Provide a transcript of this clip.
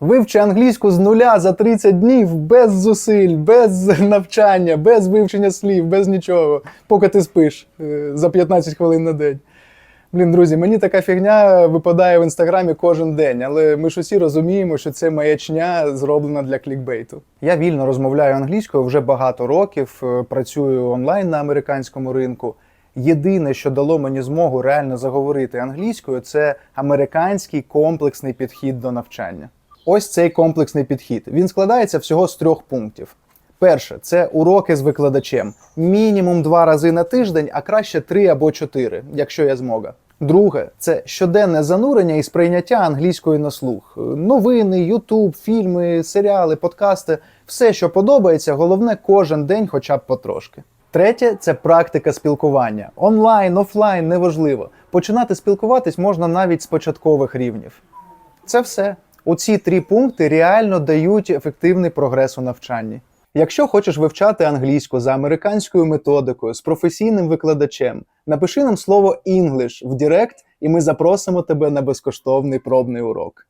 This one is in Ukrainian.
Вивчи англійську з нуля за 30 днів без зусиль, без навчання, без вивчення слів, без нічого, поки ти спиш е, за 15 хвилин на день. Блін, друзі, мені така фігня випадає в інстаграмі кожен день, але ми ж усі розуміємо, що це маячня зроблена для клікбейту. Я вільно розмовляю англійською вже багато років, е, працюю онлайн на американському ринку. Єдине, що дало мені змогу реально заговорити англійською, це американський комплексний підхід до навчання. Ось цей комплексний підхід. Він складається всього з трьох пунктів. Перше це уроки з викладачем. Мінімум два рази на тиждень, а краще три або чотири, якщо є змога. Друге це щоденне занурення і сприйняття англійської на слух. Новини, Ютуб, фільми, серіали, подкасти все, що подобається, головне кожен день, хоча б потрошки. Третє це практика спілкування. Онлайн, офлайн, неважливо. Починати спілкуватись можна навіть з початкових рівнів. Це все. Оці три пункти реально дають ефективний прогрес у навчанні. Якщо хочеш вивчати англійську за американською методикою з професійним викладачем, напиши нам слово English в Директ, і ми запросимо тебе на безкоштовний пробний урок.